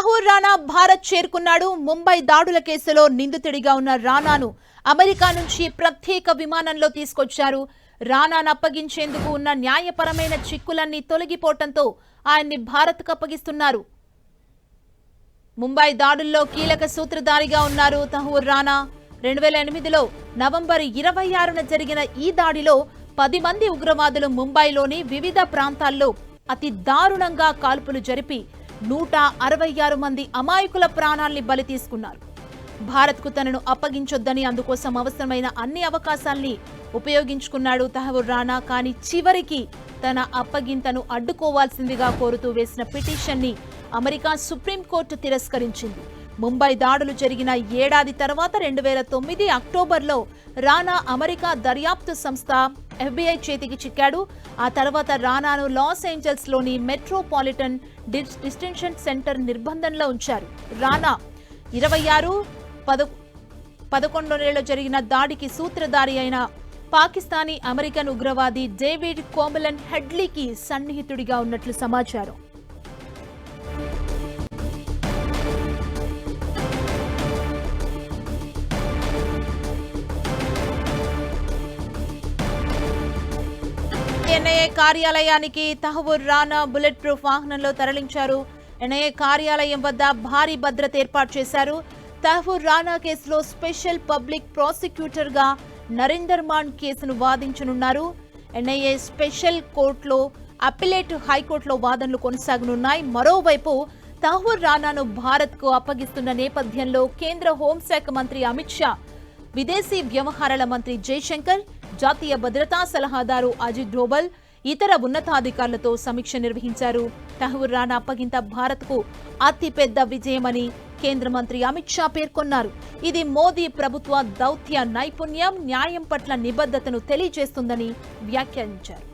తహూర్ రాణా భారత్ చేరుకున్నాడు. ముంబై దాడుల కేసులో నిందితుడిగా ఉన్న రానాను అమెరికా నుంచి ప్రత్యేక విమానంలో తీసుకొచ్చారు. రానాను అప్పగించేందుకు ఉన్న న్యాయపరమైన చిక్కులన్నీ తొలగిపోవటంతో ఆయన్ని భారత్కు అప్పగిస్తున్నారు. ముంబై దాడుల్లో కీలక సూత్రధారిగా ఉన్నారు తహూర్ రానా రెండు వేల ఎనిమిదిలో నవంబర్ ఇరవై ఆరున జరిగిన ఈ దాడిలో పది మంది ఉగ్రవాదులు ముంబైలోని వివిధ ప్రాంతాల్లో అతి దారుణంగా కాల్పులు జరిపి నూట అరవై ఆరు మంది అమాయకుల ప్రాణాల్ని బలి తీసుకున్నారు. భారత్కు తనను అప్పగించొద్దని అందుకోసం అవసరమైన అన్ని అవకాశాల్ని ఉపయోగించుకున్నాడు తహవూర్ రానా కానీ చివరికి తన అప్పగింతను అడ్డుకోవాల్సిందిగా కోరుతూ వేసిన పిటిషన్ని అమెరికా సుప్రీంకోర్టు తిరస్కరించింది. ముంబై దాడులు జరిగిన ఏడాది తర్వాత రెండు వేల తొమ్మిది అక్టోబర్లో రానా అమెరికా దర్యాప్తు సంస్థ ఎఫ్బిఐ చేతికి చిక్కాడు. ఆ తర్వాత రానాను లాస్ ఏంజల్స్లోని మెట్రోపాలిటన్ డిస్టెన్షన్ సెంటర్ నిర్బంధంలో ఉంచారు. రానా ఇరవై ఆరు పద పదకొండేళ్ళలో జరిగిన దాడికి సూత్రధారి అయిన పాకిస్తానీ అమెరికన్ ఉగ్రవాది డేవిడ్ కోమలన్ హెడ్లీకి సన్నిహితుడిగా ఉన్నట్లు సమాచారం. ఎన్ఐఏ కార్యాలయానికి తహవూర్ రానా బుల్లెట్ ప్రూఫ్ వాహనంలో తరలించారు. ఎన్ఐఏ కార్యాలయం వద్ద భారీ భద్రత ఏర్పాటు చేశారు. తహవూర్ రానా కేసులో స్పెషల్ పబ్లిక్ ప్రాసిక్యూటర్గా నరేందర్ మాన్ కేసును వాదించనున్నారు. ఎన్ఐఏ స్పెషల్ కోర్టులో అప్పిలేట్ హైకోర్టులో వాదనలు కొనసాగనున్నాయి. మరోవైపు తహూర్ రానాను భారత్కు అప్పగిస్తున్న నేపథ్యంలో కేంద్ర హోంశాఖ మంత్రి అమిత్ షా విదేశీ వ్యవహారాల మంత్రి జైశంకర్ జాతీయ భద్రతా సలహాదారు అజిత్ డోబల్ ఇతర ఉన్నతాధికారులతో సమీక్ష నిర్వహించారు. టహూర్ రానా అప్పగింత భారత్కు అతిపెద్ద విజయమని కేంద్ర మంత్రి అమిత్ షా పేర్కొన్నారు. ఇది మోదీ ప్రభుత్వ దౌత్య నైపుణ్యం న్యాయం పట్ల నిబద్ధతను తెలియజేస్తుందని వ్యాఖ్యానించారు.